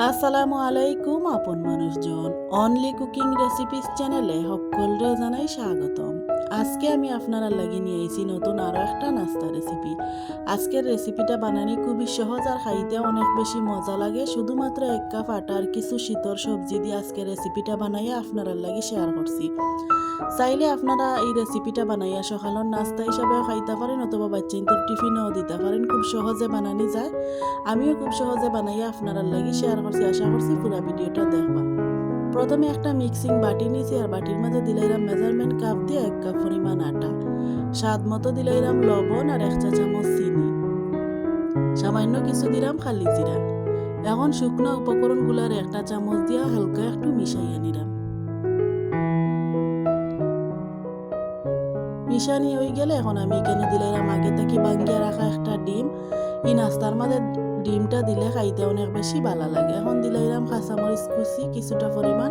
আসসালামু আলাইকুম, আপন মানুষজন। অনলি কুকিং রেসিপিস চ্যানেলে সকলরে জানাই স্বাগতম। আজকে আমি আপনারা লাগিয়ে নিয়েছি নতুন আরও একটা নাস্তা রেসিপি আজকের রেসিপিটা বানানি খুবই সহজ আর খাইতে অনেক বেশি মজা লাগে। শুধুমাত্র এক কাপ আটা আর কিছু শীতর সবজি দিয়ে আজকের রেসিপিটা বানাইয়া আপনারা লাগি শেয়ার করছি। চাইলে আপনারা এই রেসিপিটা বানাইয়া সকালের নাস্তা হিসাবেও খাইতে পারেন অথবা বাচ্চাদের টিফিনেও দিতে পারেন। খুব সহজে বানানি যায়। আমিও খুব সহজে বানাইয়া আপনারা লাগি শেয়ার করছি। আশা করছি পুরো ভিডিওটা দেখবা। প্রথমে একটা মিক্সিং বাটি নিয়েছি আর বাটির মাঝে দিলাইরাম মেজারমেন্ট কাপ দিয়ে স্বাদ মতো দিলাইরাম লবণ আর এক চা চামচ চিনি। সামান্য কিছু দিলাম খালি জিরা। এখন শুকনো উপকরণগুলার একটা চামচ দিয়া হালকা একটু মিশাইয়া নিলাম। মিশানি হয়ে গেলে এখন আমি কেন দিলাম আগে থেকে বাঙ্গিয়া রাখা একটা ডিম। এই নাস্তার মাঝে ডিমটা দিলে খাইতে অনেক বেশি ভালো লাগে। এখন দিলাইরাম কাঁচামরিচ কুচি, কিছুটা পরিমাণ।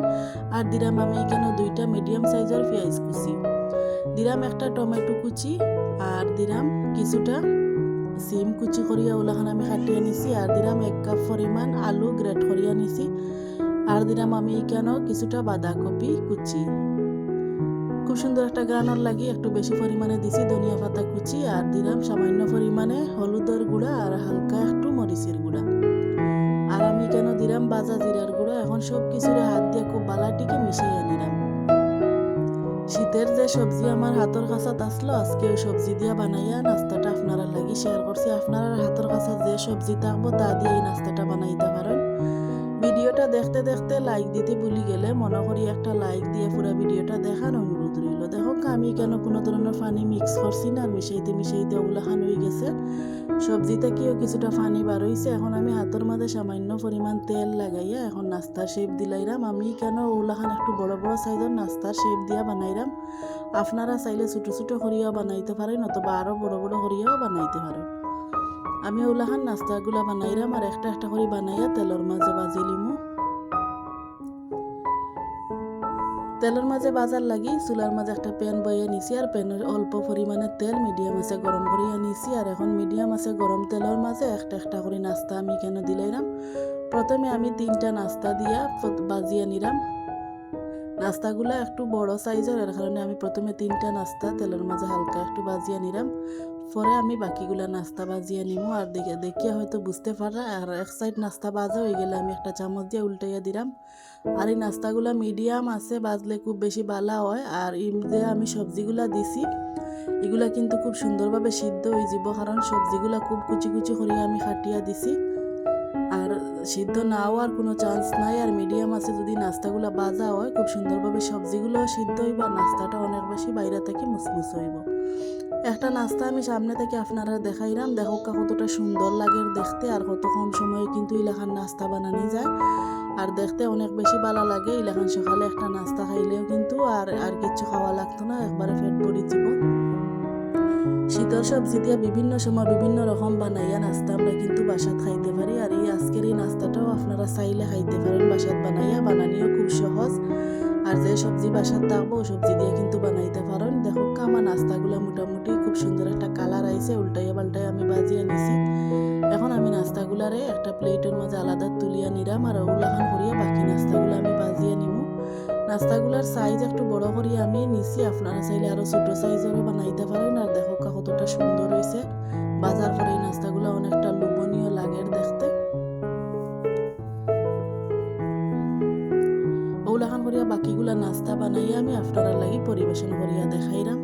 আর দিলাম আমি এখানে দুইটা মিডিয়াম সাইজের পেঁয়াজ কুচি। দিলাম একটা টমেটো কুচি আর দিলাম কিছুটা সিম কুচি করিয়া ওলাখান আমি কাটিয়ে নিছি আর দিলাম এক কাপ পরিমাণ আলু গ্রেট করিয়া নিছি আর দিলাম আমি কেন কিছুটা বাঁধাকপি কুচি। খুব সুন্দর একটা গ্রানোর লাগি একটু বেশি পরিমাণে দিছি ধনিয়া পাতা কুচি আর দিলাম সামান্য পরিমাণে হলুদের গুঁড়া আর হালকা একটু মরিচের গুঁড়া। আর আমি কেন দিলাম বাজা জিরার গুঁড়া এখন সব কিছুরে হাত দিয়ে খুব বালাটিকে মিশিয়ে নিলাম শীতের যে সবজি আমার হাতের কাছত আসলো আজকে ওই সবজি দিয়া বানাইয়া নাস্তাটা আপনারা লাগি শেয়ার করছি আপনারা হাতের কাছে যে সবজি থাকব, তা দিয়ে এই নাস্তাটা বানাইতে পারেন ভিডিওটা দেখতে দেখতে লাইক দিতে ভুলি গেলে মনে করি একটা লাইক দিয়ে পুরো ভিডিওটা দেখার অনুরোধ রইল। দেখো, আমি কেন কোনো ধরনের পানি মিক্স করছি না? আর মিশাইতে মিশাইতে ওগুলা খান হয়ে গেছে। সবজিতে কিও কিছুটা পানি বার হয়েছে এখন আমি হাতের মাঝে সামান্য পরিমাণ তেল লাগাইয়া এখন নাস্তার শেপ দিলাইরাম। আমি কেন ওগুলাখান একটু বড় বড় সাইজের নাস্তার শেপ দিয়া বানাইরাম? আপনারা চাইলে ছোটো ছোটো হরিয়াও বানাইতে পারেন অথবা আরও বড় বড় হরিয়াও বানাইতে পারেন। আমি ওলাখান নাস্তাগুলা বানাইরাম আর একটা একটা করে বানাইয়া তেলের মাঝে বাজি লিমু। তেলের মাঝে বাজার লাগি চুলার মাঝে একটা প্যান বইয়া নিছি আর প্যানের অল্প পরিমাণে তেল মিডিয়াম আছে গরম করিয়া নিছি আর এখন মিডিয়াম আছে গরম তেলের মাঝে একটা একটা করে নাস্তা আমি কেন দিলাইরাম? প্রথমে আমি তিনটা নাস্তা দিয়া বাজিয়া নিলাম নাস্তাগুলো একটু বড় সাইজের, এর কারণে আমি প্রথমে তিনটা নাস্তা তেলের মাঝে হালকা একটু বাজিয়া নিলাম পরে আমি বাকিগুলা নাস্তা বাজিয়া নিমু, আর দেখে দেখিয়া হয়তো বুঝতে পারা আর এক সাইড নাস্তা বাজা হয়ে গেলে আমি একটা চামচ দিয়ে উল্টাইয়া দিলাম। আর এই নাস্তাগুলা মিডিয়াম আছে, বাজলে খুব বেশি বালা হয়, আর যে আমি সবজিগুলা দিছি, এগুলা কিন্তু খুব সুন্দরভাবে সিদ্ধ হয়ে যাব, কারণ সবজিগুলা খুব কুচি কুচি করিয়া আমি খাটিয়া দিছি। আর সিদ্ধ না হওয়ার কোনো চান্স নাই, আর মিডিয়াম আছে যদি নাস্তাগুলো বাজা হয়, খুব সুন্দরভাবে সবজিগুলো সিদ্ধ হইব, আর নাস্তাটা অনেক বেশি বাইরে থেকে মুসমুস হইব। একটা নাস্তা আমি সামনে থেকে আপনারা দেখাইলাম। দেখো কতটা সুন্দর লাগে দেখতে, আর কত কম সময়ে কিন্তু ইলাখান নাস্তা বানানি যায়। আর দেখতে অনেক বেশি ভালো লাগে, ইলাখান সকালে একটা নাস্তা খাইলেও কিন্তু আর আর কিছু খাওয়া লাগতো না, একবারে পেট ভরি যাব। শীতল সবজি দিয়ে বিভিন্ন সময় বিভিন্ন রকম বানাইয়া নাস্তা আমরা কিন্তু বাসাত খাইতে পারি। আর এই আজকের এই নাস্তাটাও আপনারা চাইলে খাইতে পারেন। বাসাত বানাইয়া বানানিও খুব সহজ। আর যে সবজি বাসাত থাকব সবজি দিয়ে কিন্তু বানাইতে পারেন। দেখো আমার নাস্তাগুলো মোটামুটি খুব সুন্দর একটা কালার আইছে উল্টাইয়া পাল্টাই আমি বাজিয়ে নিছি। এখন আমি নাস্তাগুলারে একটা প্লেটের মাঝে আলাদা তুলিয়া নিলাম আর ওগুলাখান করিয়া বাকি নাস্তাগুলো আমি বাজিয়ে নিব। নাস্তাগুলার সাইজ একটু বড় করিয়া আমি নিছি, আপনারা চাইলে আরও ছোট সাইজেরও বানাইতে পারেন। আর দেখো কতটা সুন্দর হয়েছে বাজার পরে এই নাস্তাগুলো বানাইয়া আমি আপনারা লাগি পরিবেশন করিয়া দেখাইলাম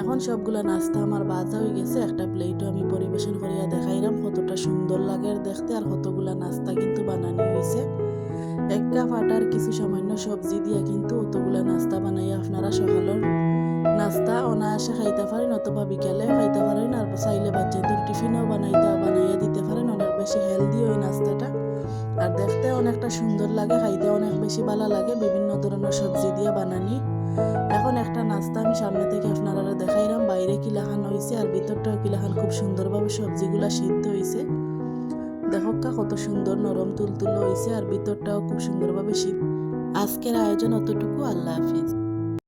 এখন সবগুলা নাস্তা আমার বাজা হয়ে গেছে, একটা প্লেটও আমি পরিবেশন করিয়া দেখাইলাম কতটা সুন্দর লাগে দেখতে, আর কতগুলা নাস্তা কিন্তু বানানি হয়েছে এক কাপ আটার কিছু সামান্য সবজি দিয়া কিন্তু অতগুলা নাস্তা বানাইয়া আপনারা সকালের নাস্তা অনায়াসে খাইতে পারেন, অথবা বিকালে খাইতে পারেন, আর চাইলে বাচ্চাদের টিফিনও বানাইতে বানাইয়া দেখতে অনেকটা সুন্দর লাগে, খাইতে অনেক বেশি ভালো লাগে, বিভিন্ন ধরনের সবজি দিয়ে বানানি। এখন একটা নাস্তা আমি সামনে থেকে আপনারা দেখাইলাম, বাইরে কিলাখান হয়েছে আর ভিতরটাও কিলাখান খুব সুন্দরভাবে সবজিগুলা সিদ্ধ হয়েছে দেখো কত সুন্দর নরম তুলতুলো হয়েছে আর ভিতরটাও খুব সুন্দরভাবে সিদ্ধ। আজকের আয়োজন অতটুকু, আল্লাহ হাফিজ।